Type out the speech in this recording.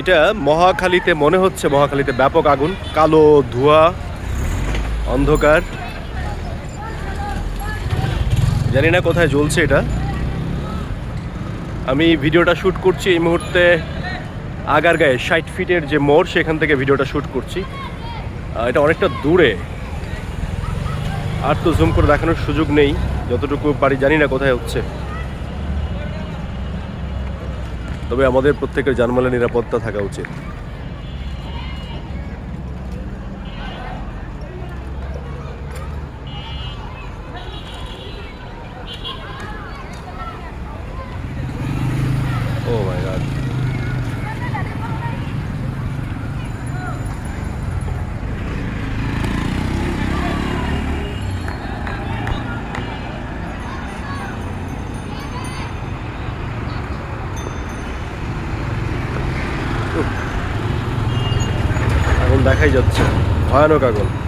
এটা মহাখালীতে, মনে হচ্ছে মহাখালীতে ব্যাপক আগুন। কালো ধোঁয়া, অন্ধকার। জানি না কোথায় জ্বলছে এটা। আমি ভিডিওটা শ্যুট করছি এই মুহূর্তে আগার গায়ে ষাট ফিটের যে মোড়, সেখান থেকে ভিডিওটা শ্যুট করছি। এটা অনেকটা দূরে। আর তো জুম করে দেখানোর সুযোগ নেই, যতটুকু পারি, জানি না কোথায় হচ্ছে। তবে আমাদের প্রত্যেকের জানমালের নিরাপত্তা থাকা উচিত। আগুন দেখাই যাচ্ছে। ভয়ানক আগুন।